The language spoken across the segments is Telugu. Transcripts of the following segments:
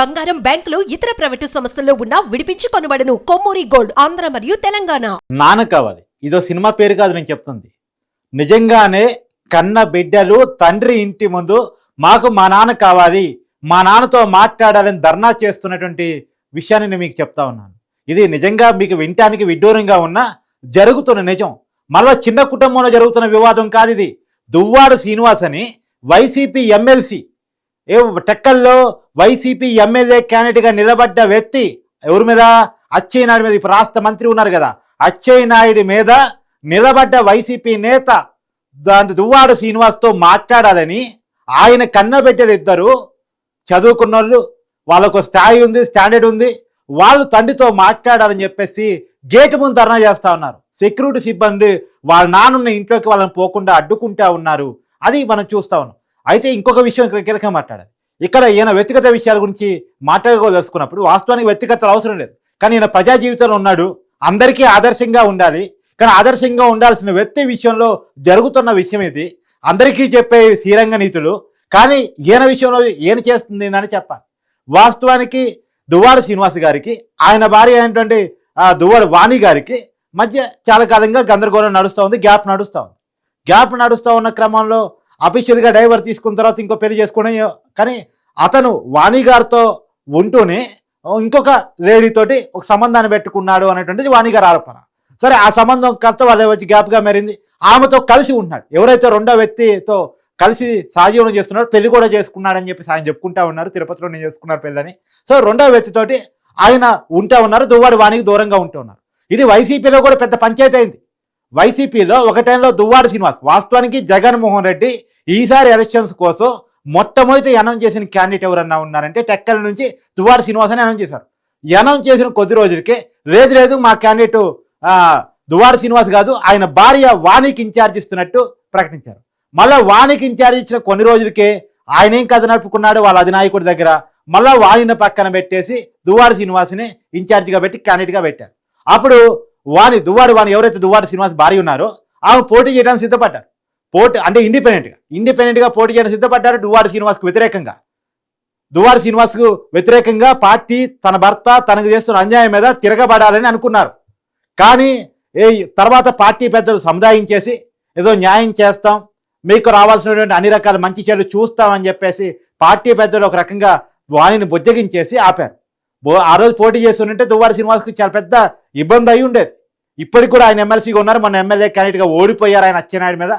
బంగారం బ్యాంకులు ఇతర ప్రైవేటు సంస్థల్లో ఉన్న విడిపించి కొనబడను. కొమ్మూరి గోల్డ్ ఆంధ్ర మరియు తెలంగాణ. నాన్న కావాలి. ఇదో సినిమా పేరు కాదు నేను చెప్తుంది. నిజంగానే కన్న బిడ్డలు తండ్రి ఇంటి ముందు మాకు మా నాన్న కావాలి. మా నాన్నతో మాట్లాడాలని ధర్నా చేస్తున్నటువంటి విషయాన్ని నేను మీకు చెప్తా ఉన్నాను. ఇది నిజంగా మీకు వినటానికి విడ్డూరంగా ఉన్న జరుగుతున్న నిజం. మళ్ళా చిన్న కుటుంబంలో జరుగుతున్న వివాదం కాదు ఇది. దువ్వాడు శ్రీనివాస్ అని వైసీపీ ఎమ్మెల్సీ ఏ టెక్కల్లో వైసీపీ ఎమ్మెల్యే క్యాండిడేట్గా నిలబడ్డ వ్యక్తి ఎవరి మీద? అచ్చయ్య నాయుడు మీద. ఇప్పుడు రాష్ట్ర మంత్రి ఉన్నారు కదా. అచ్చయ్య నాయుడు మీద నిలబడ్డ వైసీపీ నేత దాని దువ్వాడ శ్రీనివాస్తో మాట్లాడాలని ఆయన కన్నబెట్టెలు ఇద్దరు చదువుకున్న వాళ్ళు వాళ్ళకు స్థాయి ఉంది స్టాండర్డ్ ఉంది. వాళ్ళు తండ్రితో మాట్లాడాలని చెప్పేసి గేటు ముందు ధర్నా చేస్తా ఉన్నారు. సెక్యూరిటీ సిబ్బంది వాళ్ళ నాన్నున్న ఇంట్లోకి వాళ్ళని పోకుండా అడ్డుకుంటా ఉన్నారు. అది మనం చూస్తా ఉన్నాం. అయితే ఇంకొక విషయం ఇక్కడ కీలకంగా మాట్లాడాలి. ఇక్కడ ఈయన వ్యక్తిగత విషయాల గురించి మాట్లాడుకోదలుచుకున్నప్పుడు వాస్తవానికి వ్యక్తిగతలు అవసరం లేదు. కానీ ఈయన ప్రజా జీవితంలో ఉన్నాడు. అందరికీ ఆదర్శంగా ఉండాలి. కానీ ఆదర్శంగా ఉండాల్సిన వ్యక్తి విషయంలో జరుగుతున్న విషయం ఇది. అందరికీ చెప్పే శ్రీరంగ నీతులు. కానీ ఈయన విషయంలో ఈయన చేస్తుంది అని చెప్పాలి. వాస్తవానికి దువ్వాడ శ్రీనివాస్ గారికి ఆయన భార్య అయినటువంటి ఆ, దువ్వాడ వాణి గారికి మధ్య చాలా కాలంగా గందరగోళం నడుస్తూ ఉంది గ్యాప్ నడుస్తూ ఉంది. గ్యాప్ నడుస్తూ ఉన్న క్రమంలో అఫీషియల్గా డైవర్ తీసుకున్న తర్వాత ఇంకో పెళ్ళి చేసుకోవడం కానీ అతను వాణి గారితో ఉంటూనే ఇంకొక లేడీతోటి ఒక సంబంధాన్ని పెట్టుకున్నాడు అనేటువంటిది వాణి గారి ఆరోపణ. సరే ఆ సంబంధం కర్త వాళ్ళ వచ్చి గ్యాప్గా మారింది. ఆమెతో కలిసి ఉన్నాడు ఎవరైతే రెండో వ్యక్తితో కలిసి సహజీవనం చేస్తున్నాడు పెళ్ళి కూడా చేసుకున్నాడని చెప్పి ఆయన చెప్పుకుంటా ఉన్నారు. తిరుపతిలో నేను చేసుకున్నారు పెళ్ళని. సో రెండో వ్యక్తితోటి ఆయన ఉంటా ఉన్నారు. దువ్వాడు వానికి దూరంగా ఉంటూ ఉన్నారు. ఇది వైసీపీలో కూడా పెద్ద పంచాయతీ అయింది. వైసీపీలో ఒక టైంలో దువ్వాడు శ్రీనివాస్ వాస్తవానికి జగన్మోహన్ రెడ్డి ఈసారి ఎలక్షన్స్ కోసం మొట్టమొదటి అనౌన్స్ చేసిన క్యాండిడేట్ ఎవరన్నా ఉన్నారంటే టెక్కల నుంచి దువ్వాడు శ్రీనివాస్ అని అనౌన్స్ చేశారు. అనౌన్స్ చేసిన కొద్ది రోజులకే లేదు లేదు మా క్యాండిడేట్ దువ్వాడు శ్రీనివాస్ కాదు ఆయన భార్య వాణికి ఇన్ఛార్జ్ ఇస్తున్నట్టు ప్రకటించారు. మళ్ళా వాణికి ఇన్ఛార్జ్ ఇచ్చిన కొన్ని రోజులకే ఆయన ఏం కథ నడుపుకున్నాడు వాళ్ళ అధినాయకుడి దగ్గర మళ్ళా వాణిని పక్కన పెట్టేసి దువ్వాడు శ్రీనివాస్ని ఇన్ఛార్జిగా పెట్టి క్యాండిడేట్గా పెట్టారు. అప్పుడు వాని దువ్వాడు వాని ఎవరైతే దువ్వాడు శ్రీనివాస్ భార్య ఉన్నారో ఆమె పోటీ చేయడానికి సిద్ధపడ్డారు. పోటీ అంటే ఇండిపెండెంట్గా ఇండిపెండెంట్గా పోటీ చేయడానికి సిద్ధపడ్డారు దువ్వాడు శ్రీనివాస్కు వ్యతిరేకంగా. దువ్వాడు శ్రీనివాస్కు వ్యతిరేకంగా పార్టీ తన భర్త తనకు చేస్తున్న అన్యాయం మీద తిరగబడాలని అనుకున్నారు. కానీ ఏ తర్వాత పార్టీ పెద్దలు సముదాయించేసి ఏదో న్యాయం చేస్తాం మీకు రావాల్సినటువంటి అన్ని రకాల మంచి చెడు చూస్తామని చెప్పేసి పార్టీ పెద్దలు ఒక రకంగా వాణిని బుజ్జగించేసి ఆపారు. ఆ రోజు పోటీ చేస్తుంటే దువ్వాడ శ్రీనివాస్కి చాలా పెద్ద ఇబ్బంది అయి ఉండేది. ఇప్పటికి కూడా ఆయన ఎమ్మెల్సీగా ఉన్నారు. మన ఎమ్మెల్యే క్యాండిడేట్గా ఓడిపోయారు ఆయన అచ్చెన్నాయుడు మీద.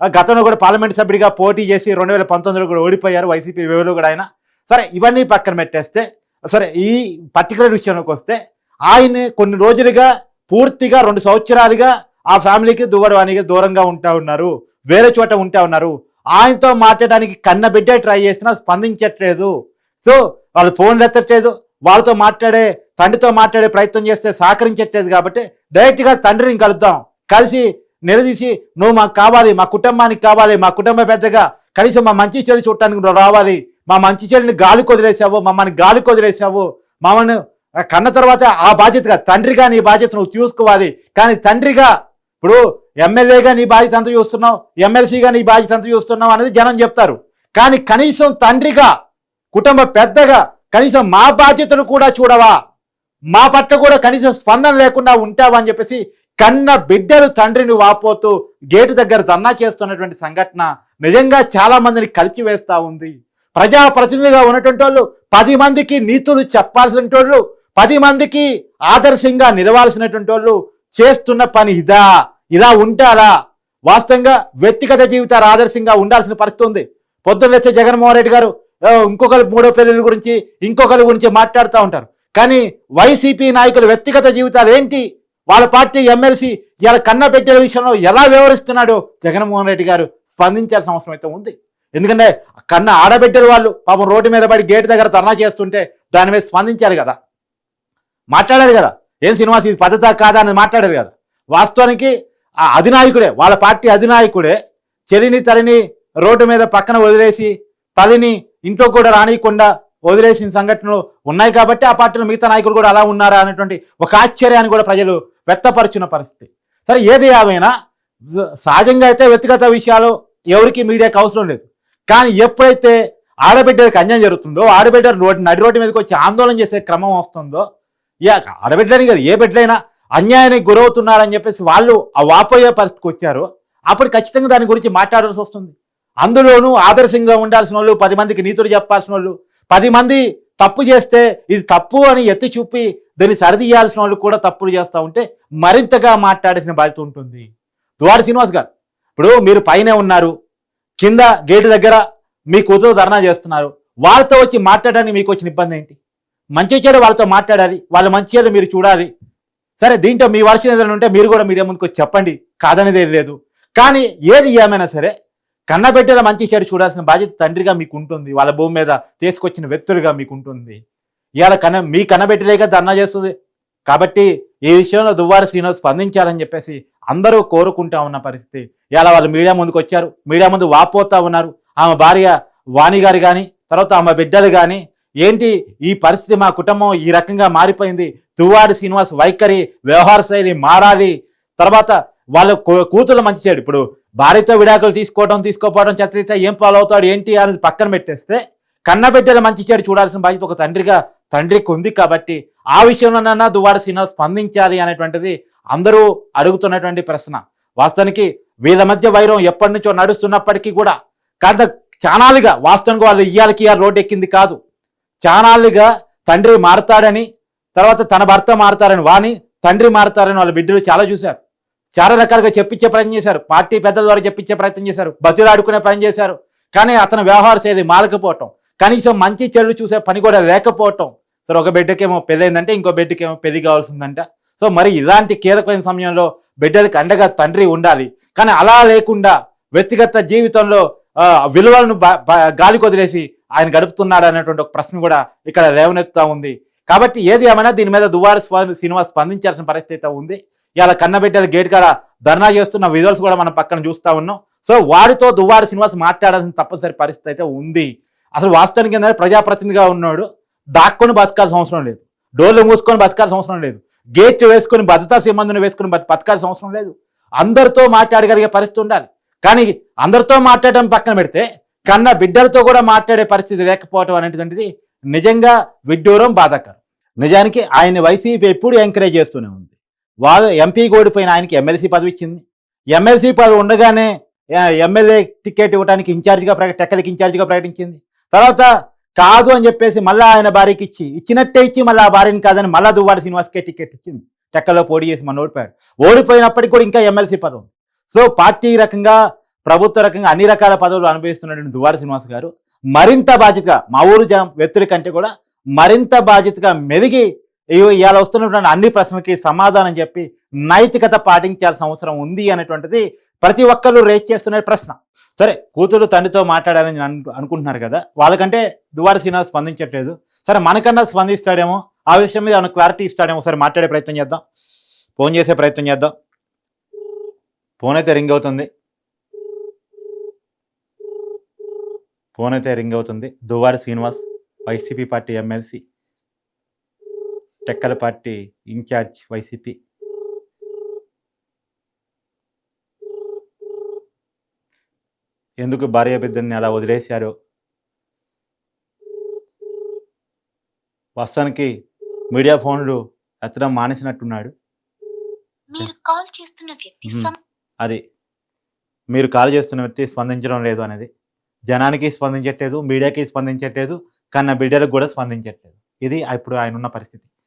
గతంలో కూడా పార్లమెంట్ సభ్యుడిగా పోటీ చేసి రెండు వేల పంతొమ్మిదిలో కూడా ఓడిపోయారు వైసీపీ వేలో కూడా ఆయన. సరే ఇవన్నీ పక్కన పెట్టేస్తే సరే ఈ పర్టికులర్ విషయంలోకి వస్తే ఆయన కొన్ని రోజులుగా పూర్తిగా రెండు సంవత్సరాలుగా ఆ ఫ్యామిలీకి దువ్వడవానికి దూరంగా ఉంటా ఉన్నారు. వేరే చోట ఉంటా ఉన్నారు. ఆయనతో మాట్లాడడానికి కన్న ట్రై చేసినా స్పందించట్లేదు. సో వాళ్ళు ఫోన్లు ఎత్తట్లేదు. వాళ్ళతో మాట్లాడే తండ్రితో మాట్లాడే ప్రయత్నం చేస్తే సహకరించట్లేదు కాబట్టి డైరెక్ట్గా తండ్రిని కలుద్దాం. కలిసి నిలదీసి నువ్వు మాకు కావాలి మా కుటుంబానికి కావాలి మా కుటుంబ పెద్దగా కనీసం మా మంచి చెడు చూడటానికి నువ్వు రావాలి మా మంచి చెడుని గాలి కొదిలేసావు మమ్మల్ని గాలి కొదిలేసావు మమ్మల్ని కన్న తర్వాత ఆ బాధ్యతగా తండ్రిగా నీ బాధ్యత నువ్వు చూసుకోవాలి కానీ తండ్రిగా ఇప్పుడు ఎమ్మెల్యేగా నీ బాధ్యత అంతా చూస్తున్నావు ఎమ్మెల్సీగా నీ బాధ్యత అంతా చూస్తున్నావు అనేది జనం చెప్తారు. కానీ కనీసం తండ్రిగా కుటుంబ పెద్దగా కనీసం మా బాధ్యతను కూడా చూడవా? మా పట్ల కూడా కనీసం స్పందన లేకుండా ఉంటావా అని చెప్పేసి కన్న బిడ్డలు తండ్రిని వాపోతూ గేటు దగ్గర ధర్నా చేస్తున్నటువంటి సంఘటన నిజంగా చాలా మందిని కలిచి వేస్తా ఉంది. ప్రజాప్రతినిధులుగా ఉన్నటువంటి వాళ్ళు పది మందికి నీతులు చెప్పాల్సినటువంటి వాళ్ళు పది మందికి ఆదర్శంగా నిలవాల్సినటువంటి వాళ్ళు చేస్తున్న పని ఇదా? ఇలా ఉంటారా? వాస్తవంగా వ్యక్తిగత జీవితాలు ఆదర్శంగా ఉండాల్సిన పరిస్థితి ఉంది. పొద్దున్న వచ్చే జగన్మోహన్ రెడ్డి గారు ఇంకొకరు మూడో పెళ్ళి గురించి ఇంకొకరి గురించి మాట్లాడుతూ ఉంటారు. కానీ వైసీపీ నాయకుల వ్యక్తిగత జీవితాలు ఏంటి? వాళ్ళ పార్టీ ఎమ్మెల్సీ ఇలా కన్న పెట్టే విషయంలో ఎలా వ్యవహరిస్తున్నాడో? జగన్మోహన్ రెడ్డి గారు స్పందించాల్సిన అవసరం అయితే ఉంది. ఎందుకంటే కన్న ఆడబిడ్డలు వాళ్ళు పాపం రోడ్డు మీద పడి గేట్ దగ్గర ధర్నా చేస్తుంటే దాని మీద స్పందించాలి కదా. మాట్లాడారు కదా. ఏం సినిమాస్ ఇది పద్ధత కాదా అని మాట్లాడారు కదా. వాస్తవానికి ఆ అధినాయకుడే వాళ్ళ పార్టీ అధినాయకుడే చెలిని తలిని రోడ్డు మీద పక్కన వదిలేసి తలిని ఇంట్లో కూడా రానియకుండా వదిలేసిన సంఘటనలు ఉన్నాయి కాబట్టి ఆ పార్టీలో మిగతా నాయకులు కూడా అలా ఉన్నారా అనేటువంటి ఒక ఆశ్చర్యాన్ని కూడా ప్రజలు వ్యక్తపరుచున్న పరిస్థితి. సరే ఏది ఏమైనా సహజంగా అయితే వ్యక్తిగత విషయాలు ఎవరికి మీడియాకి అవసరం లేదు. కానీ ఎప్పుడైతే ఆడబిడ్డలకు అన్యాయం జరుగుతుందో ఆడబిడ్డ రోడ్డు నడి రోడ్డు మీదకి వచ్చి ఆందోళన చేసే క్రమం వస్తుందో ఇక ఆడబిడ్డని కదా ఏ బిడ్డలైనా అన్యాయానికి గురవుతున్నారని చెప్పేసి వాళ్ళు ఆ వాపోయే పరిస్థితికి వచ్చారు అప్పుడు ఖచ్చితంగా దాని గురించి మాట్లాడాల్సి వస్తుంది. అందులోనూ ఆదర్శంగా ఉండాల్సిన వాళ్ళు పది మందికి నీతులు చెప్పాల్సిన వాళ్ళు పది మంది తప్పు చేస్తే ఇది తప్పు అని ఎత్తి చూపి దాన్ని సరిదియాల్సిన వాళ్ళు కూడా తప్పులు చేస్తూ ఉంటే మరింతగా మాట్లాడాల్సిన బాధ్యత ఉంటుంది. దువారి శ్రీనివాస్ గారు ఇప్పుడు మీరు పైనే ఉన్నారు కింద గేటు దగ్గర మీ కూతురు ధర్నా చేస్తున్నారు వాళ్ళతో వచ్చి మాట్లాడడానికి మీకు వచ్చిన ఇబ్బంది ఏంటి? మంచి చెడు వాళ్ళతో మాట్లాడాలి వాళ్ళ మంచి చెడు మీరు చూడాలి. సరే దీంట్లో మీ వర్షం ఏదైనా ఉంటే మీరు కూడా మీడియా ముందుకు చెప్పండి కాదనేది లేదు. కానీ ఏది ఏమైనా సరే కన్నబిడ్డల మంచి చెడు చూడాల్సిన బాధ్యత తండ్రిగా మీకు ఉంటుంది వాళ్ళ భూమి మీద తీసుకొచ్చిన వ్యక్తులుగా మీకు ఉంటుంది ఇవాళ కన్న మీ కన్నబిడ్డలేగా ధర్నా చేస్తుంది. కాబట్టి ఈ విషయంలో దువ్వారి శ్రీనివాస్ స్పందించాలని చెప్పేసి అందరూ కోరుకుంటా ఉన్న పరిస్థితి. ఇవాళ వాళ్ళు మీడియా ముందుకు వచ్చారు. మీడియా ముందు వాపోతా ఉన్నారు. ఆమె భార్య వాణి గారు కానీ తర్వాత ఆమె బిడ్డలు కానీ ఏంటి ఈ పరిస్థితి మా కుటుంబం ఈ రకంగా మారిపోయింది. దువ్వాడి శ్రీనివాస్ వైఖరి వ్యవహార శైలి మారాలి. తర్వాత వాళ్ళ కూతురు మంచి చెడు. ఇప్పుడు భార్యతో విడాకులు తీసుకోవడం తీసుకోపోవడం చట్ట ఏం పాలవుతాడు ఏంటి అనేది పక్కన పెట్టేస్తే కన్నబిడ్డల మంచి చెడు చూడాల్సిన బాధ్యత ఒక తండ్రిగా తండ్రికి ఉంది కాబట్టి ఆ విషయంలోనన్నా దువ్వాడ శ్రీనివాస్ స్పందించాలి అనేటువంటిది అందరూ అడుగుతున్నటువంటి ప్రశ్న. వాస్తవానికి వీళ్ళ మధ్య వైరం ఎప్పటి నుంచో నడుస్తున్నప్పటికీ కూడా కాదు చానాలుగా వాస్తవానికి వాళ్ళు ఇయ్యాలకి ఇయ్యాలి రోడ్డు ఎక్కింది కాదు. చానాలుగా తండ్రి మారతాడని తర్వాత తన భర్త మారతారని వాని తండ్రి మారతారని వాళ్ళ బిడ్డలు చాలా చూశారు. చాలా రకాలుగా చెప్పించే ప్రయత్నం చేశారు. పార్టీ పెద్దల ద్వారా చెప్పించే ప్రయత్నం చేశారు. బతిలాడుకునే పని చేశారు. కానీ అతను వ్యవహార శైలి మారకపోవటం కనీసం మంచి చెడు చూసే పని కూడా లేకపోవటం. సరే ఒక బిడ్డకేమో పెళ్ళైందంటే ఇంకో బిడ్డకేమో పెళ్ళి కావాల్సిందంట. సో మరి ఇలాంటి కీలకమైన సమయంలో బిడ్డలకు అండగా తండ్రి ఉండాలి. కానీ అలా లేకుండా వ్యక్తిగత జీవితంలో విలువలను గాలి కొదిలేసి ఆయన గడుపుతున్నాడు అనేటువంటి ఒక ప్రశ్న కూడా ఇక్కడ లేవనెత్తుతా ఉంది. కాబట్టి ఏది ఏమైనా దీని మీద దువ్వారి స్వా- శ్రీనివాస్ స్పందించాల్సిన పరిస్థితి అయితే ఉంది. ఇలా కన్నబిడ్డల గేట్ కాడ ధర్నా చేస్తున్న విజువల్స్ కూడా మనం పక్కన చూస్తూ ఉన్నాం. సో వారితో దువ్వారి శ్రీనివాస్ మాట్లాడాల్సిన తప్పనిసరి పరిస్థితి అయితే ఉంది. అసలు వాస్తవానికి ఏంటంటే ప్రజాప్రతినిధిగా ఉన్నాడు. దాక్కుని బతకాల్సిన అవసరం లేదు. డోర్లు మూసుకొని బతకాల్సిన అవసరం లేదు. గేట్ వేసుకొని భద్రతా సిబ్బందిని వేసుకొని బతకాల్సిన అవసరం లేదు. అందరితో మాట్లాడగలిగే పరిస్థితి ఉండాలి. కానీ అందరితో మాట్లాడడం పక్కన పెడితే కన్న బిడ్డలతో కూడా మాట్లాడే పరిస్థితి లేకపోవడం అనేటువంటిది నిజంగా విడ్డూరం బాధాకరం. నిజానికి ఆయన వైసీపీ ఎప్పుడు ఎంకరేజ్ చేస్తూనే ఉంది. వాళ్ళ ఎంపీ ఓడిపోయిన ఆయనకి ఎమ్మెల్సీ పదవి ఇచ్చింది. ఎమ్మెల్సీ పదవి ఉండగానే ఎమ్మెల్యే టికెట్ ఇవ్వడానికి ఇన్ఛార్జిగా ప్రకటి టెక్కలకి ఇన్ఛార్జిగా ప్రకటించింది. తర్వాత కాదు అని చెప్పేసి మళ్ళీ ఆయన భార్యకి ఇచ్చి ఇచ్చినట్టే ఇచ్చి మళ్ళీ ఆ భార్యని కాదని మళ్ళా దువ్వాడ శ్రీనివాస్కే టికెట్ ఇచ్చింది. టెక్కలో పోటీ చేసి మన ఓడిపోయాడు. ఓడిపోయినప్పటికీ కూడా ఇంకా ఎమ్మెల్సీ పదవి సో పార్టీ రకంగా ప్రభుత్వ రకంగా అన్ని రకాల పదవులు అనుభవిస్తున్నటువంటి దువ్వాడ శ్రీనివాస్ గారు మరింత బాధ్యతగా మా ఊరు జా వ్యక్తుల కంటే కూడా మరింత బాధ్యతగా మెదిగి ఇవాళ వస్తున్నటువంటి అన్ని ప్రశ్నలకి సమాధానం చెప్పి నైతికత పాటించాల్సిన అవసరం ఉంది అనేటువంటిది ప్రతి ఒక్కరు రేట్ చేస్తున్న ప్రశ్న. సరే కూతురు తండ్రితో మాట్లాడాలని అనుకుంటున్నారు కదా వాళ్ళకంటే దువారి శ్రీనివాస్ స్పందించట్లేదు. సరే మనకన్నా స్పందిస్తాడేమో ఆ విషయం మీద ఏమైనా క్లారిటీ ఇస్తాడేమో ఒకసారి మాట్లాడే ప్రయత్నం చేద్దాం. ఫోన్ చేసే ప్రయత్నం చేద్దాం. ఫోన్ అయితే రింగ్ అవుతుంది. ఫోన్ అయితే రింగ్ అవుతుంది. Duvvari Srinivas YCP party MLC. Tekkali party incharge YCP. ఎందుకు భార్య బిడ్డల్ని అలా వదిలేశారు? వాస్తవానికి మీడియా ఫోన్లు ఎత్తడం మానేసినట్టున్నాడు. అది. మీరు కాల్ చేస్తున్న వ్యక్తి స్పందించడం లేదు అనేది. జనానికి స్పందించట్లేదు మీడియాకి స్పందించట్లేదు కన్నా బిడ్డలకు కూడా స్పందించట్లేదు. ఇది ఇప్పుడు ఆయన ఉన్న పరిస్థితి.